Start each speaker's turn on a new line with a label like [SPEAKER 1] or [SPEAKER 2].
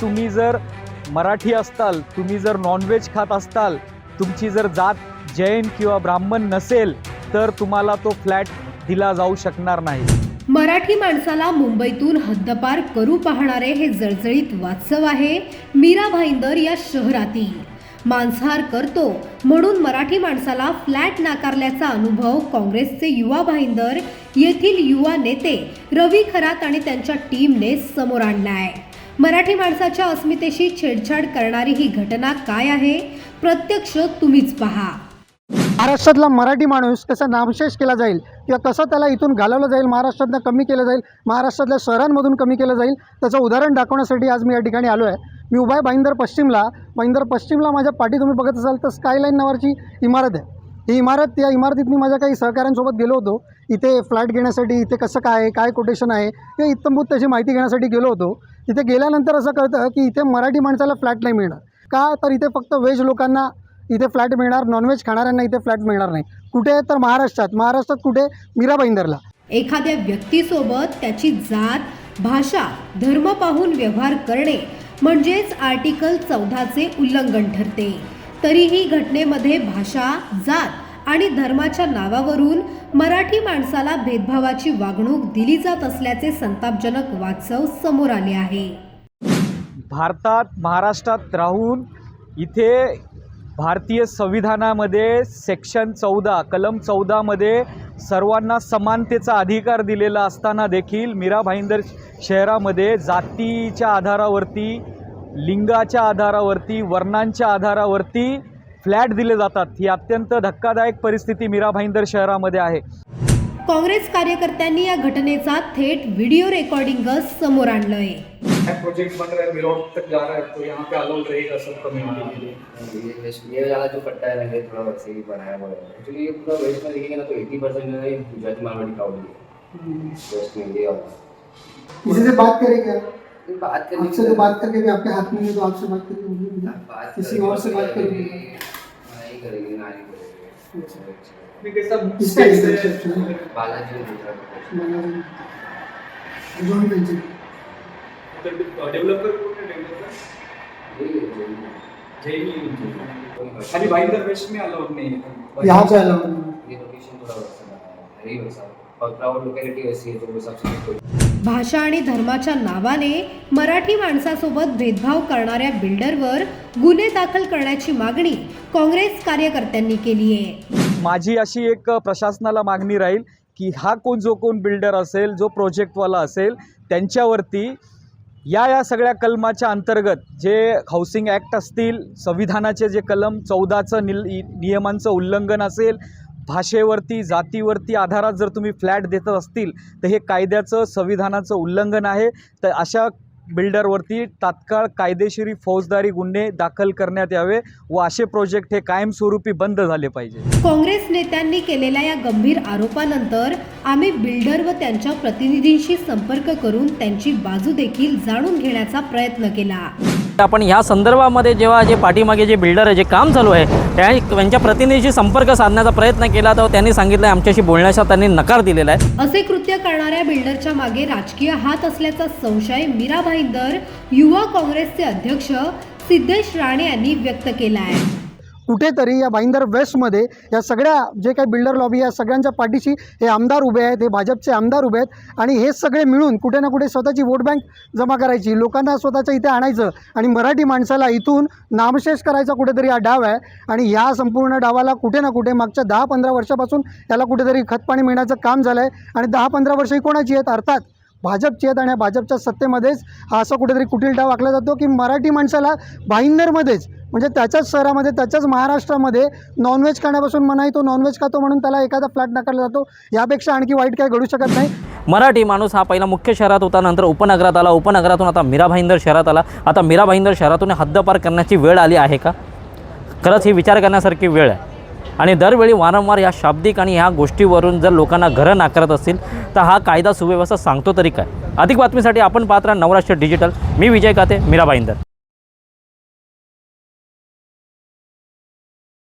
[SPEAKER 1] तुम्ही जर मराठी असताल तुम्ही जर नॉनव्हेज खात असताल तुमची जर जात जैन किंवा ब्राह्मण नसेल तर तुम्हाला तो फ्लॅट दिला जाऊ शकणार नाही.
[SPEAKER 2] मराठी माणसाला मुंबईतून हद्दपार करू पाहणारे हे जळजळीत वास्तव आहे मीरा भाईंदर या शहरातील. मांसाहार करतो म्हणून मराठी माणसाला फ्लॅट नाकारल्याचा अनुभव काँग्रेसचे युवा भाईंदर येथील युवा नेते रवी खरात आणि त्यांच्या टीमने समोर आणला आहे मराठी माणसाच्या अस्मितेशी छेडछाड करणारी ही घटना काय आहे? प्रत्यक्ष तुम्हीच पहा.
[SPEAKER 3] महाराष्ट्रातला मराठी माणूस कसा नामशेष केला जाईल? किंवा कसं त्याला इथून घालवलं जाईल? महाराष्ट्रातनं कमी केलं जाईल? महाराष्ट्रातल्या शहरांमधून कमी केलं जाईल? त्याचं उदाहरण दाखवण्यासाठी आज मी या ठिकाणी आलो आहे. मी उभा आहे भाईंदर पश्चिमला. भाईंदर पश्चिमला माझ्या पाठी तुम्ही बघत असाल तर स्कायलाईन नावाची इमारत आहे. ही इमारत या इमारतीत मी माझ्या काही सहकाऱ्यांसोबत गेलो होतो. इथे फ्लॅट घेण्यासाठी इथे कसं काय आहे? काय कोटेशन आहे? हे इत्तमभूत त्याची माहिती घेण्यासाठी गेलो होतो. तिथे गेल्यानंतर असं कळतं की इथे मराठी माणसाला फ्लॅट नाही मिळणार. का? तर इथे फक्त व्हेज लोकांना इथे फ्लॅट मिळणार नॉनव्हेज खाणाऱ्यांना इथे फ्लॅट मिळणार नाही. कुठे? तर महाराष्ट्रात. महाराष्ट्रात कुठे? मीरा भाईंदरला.
[SPEAKER 2] एखाद्या व्यक्तीसोबत त्याची जात भाषा धर्म पाहून व्यवहार करणे म्हणजेच आर्टिकल चौदाचे उल्लंघन ठरते. तरीही घटनेमध्ये भाषा जात आणि धर्माच्या नावावरून मराठी माणसाला भेदभावाची वागणूक दिली जात असल्याचे संतापजनक वास्तव समोर आले आहे.
[SPEAKER 1] भारतात महाराष्ट्रात राहून इथे भारतीय संविधानामध्ये सेक्शन चौदा कलम चौदामध्ये सर्वांना समानतेचा अधिकार दिलेला असताना देखील मीरा भाईंदर शहरामध्ये जातीच्या आधारावरती लिंगाच्या आधारावरती वर्णांच्या आधारावरती फ्लॅट दिले जातात. ही अत्यंत धक्कादायक परिस्थिती मीरा भाईंदर शहरामध्ये आहे.
[SPEAKER 2] काँग्रेस कार्यकर्त्यांनी या घटनेचा थेट व्हिडिओ रेकॉर्डिंगच समोर आणलंय.
[SPEAKER 4] प्रोजेक्ट बन रहा है तक जा रहा है तो यहाँ पे अलाउड रहेगा सब कम्युनिटी के लिए
[SPEAKER 5] ये वाला जो पट्टा है ना ये थोड़ा वैसे ही बनाया हुआ है। एक्चुअली ये पूरा वेस्ट में देखेंगे ना तो एटी परसेंट जो है गुजराती मारवाड़ी का है वेस्ट में ये
[SPEAKER 3] किसी से बात करेगा
[SPEAKER 5] बात करने
[SPEAKER 3] आपसे तो बात करके भी आपके हाथ में है तो आपसे बात करके मुझे भी
[SPEAKER 5] बात
[SPEAKER 3] किसी
[SPEAKER 5] करेंगे
[SPEAKER 3] और से बात करेंगे
[SPEAKER 5] नहीं करेंगे ना नहीं करेंगे
[SPEAKER 4] ये कैसा
[SPEAKER 3] किसका
[SPEAKER 4] space है?
[SPEAKER 3] exception है?
[SPEAKER 5] बालाजी ने दूसरा proposal।
[SPEAKER 3] जॉन बेंचन
[SPEAKER 4] मतलब डेवलपर कोण आहे डेवलपर?
[SPEAKER 5] यही है जो
[SPEAKER 4] जैनी आणि भाईंदर वेस्ट में अलाउड नहीं है।
[SPEAKER 3] यहाँ पे अलाउड नहीं
[SPEAKER 5] ये लोकेशन थोड़ा वैसा बनाया है। यही वैसा है
[SPEAKER 2] भाषा आणि धर्माच्या नावाने मराठी माणसासोबत भेदभाव करणाऱ्या बिल्डरवर गुन्हे दाखल करण्याची मागणी काँग्रेस कार्यकर्त्यांनी केली आहे.
[SPEAKER 1] माझी अशी एक प्रशासनाला मागणी राहील की हा कोण जो कोण बिल्डर असेल जो प्रोजेक्टवाला असेल त्यांच्यावरती या या सगळ्या कलमाच्या अंतर्गत जे हाऊसिंग ॲक्ट असतील संविधानाचे जे कलम चौदाचं निल नियमांचं उल्लंघन असेल भाषेवरती जातीवरती आधारात जर तुम्ही फ्लॅट देत असतील तर हे कायद्याचं संविधानाचं उल्लंघन आहे. तर अशा बिल्डरवरती तात्काळ कायदेशीरी फौजदारी गुन्हे दाखल करण्यात यावे व असे प्रोजेक्ट हे कायमस्वरूपी बंद झाले पाहिजे.
[SPEAKER 2] काँग्रेस नेत्यांनी केलेल्या या गंभीर आरोपानंतर आम्ही बिल्डर व त्यांच्या प्रतिनिधींशी संपर्क करून त्यांची बाजू देखील जाणून घेण्याचा प्रयत्न केला.
[SPEAKER 6] आपण ह्या संदर्भामध्ये जेव्हा जे पाठीमागे जे बिल्डर आहे जे काम चालू आहे त्या त्यांच्या प्रतिनिधीशी संपर्क साधण्याचा प्रयत्न केला तर त्यांनी सांगितलं आमच्याशी बोलण्याचा त्यांनी नकार दिलेला आहे.
[SPEAKER 2] असे कृत्य करणाऱ्या बिल्डरच्या मागे राजकीय हात असल्याचा संशय मीरा भाईंदर युवा काँग्रेसचे अध्यक्ष सिद्धेश राणे यांनी व्यक्त केला आहे.
[SPEAKER 3] कुठेतरी या भाईंदर वेस्टमध्ये या सगळ्या जे काही बिल्डर लॉबी या सगळ्यांच्या पाठीशी हे आमदार उभे आहेत हे भाजपचे आमदार उभे आहेत आणि हे सगळे मिळून कुठे ना कुठे स्वतःची वोट बँक जमा करायची लोकांना स्वतःच्या इथे आणायचं आणि मराठी माणसाला इथून नामशेष करायचा कुठेतरी हा डाव आहे आणि या संपूर्ण डावाला कुठे ना कुठे मागच्या दहा पंधरा वर्षापासून याला कुठेतरी खतपाणी मिळण्याचं काम झालं आहे आणि दहा पंधरा वर्ष ही कोणाची आहेत? अर्थात भाजपची आहेत आणि या भाजपच्या सत्तेमध्येच हा असं कुठेतरी कुटील डाव आखला जातो की मराठी माणसाला भाईंदरमध्येच म्हणजे त्याच्याच शहरामध्ये त्याच्याच महाराष्ट्रामध्ये नॉनव्हेज खाण्यापासून मनाई तो नॉनव्हेज खातो म्हणून त्याला एखादा फ्लॅट नाकारला जातो. यापेक्षा आणखी वाईट काय घडू शकत नाही.
[SPEAKER 6] मराठी माणूस हा पहिला मुख्य शहरात होता नंतर उपनगरात आला. उपनगरातून आता मीरा भाईंदर शहरात आला. आता मीरा भाईंदर शहरातून हद्दपार करण्याची वेळ आली आहे का? खरंच ही विचार करण्यासारखी वेळ आहे. आणि दरवेळी वारंवार या शाब्दिक आणि ह्या गोष्टीवरून जर लोकांना घरं नाकारत असतील तर हा कायदा सुव्यवस्था सांगतो तरी काय? अधिक बातमीसाठी आपण पात्र नवराष्ट्र डिजिटल. मी विजय काते मीरा भाईंदर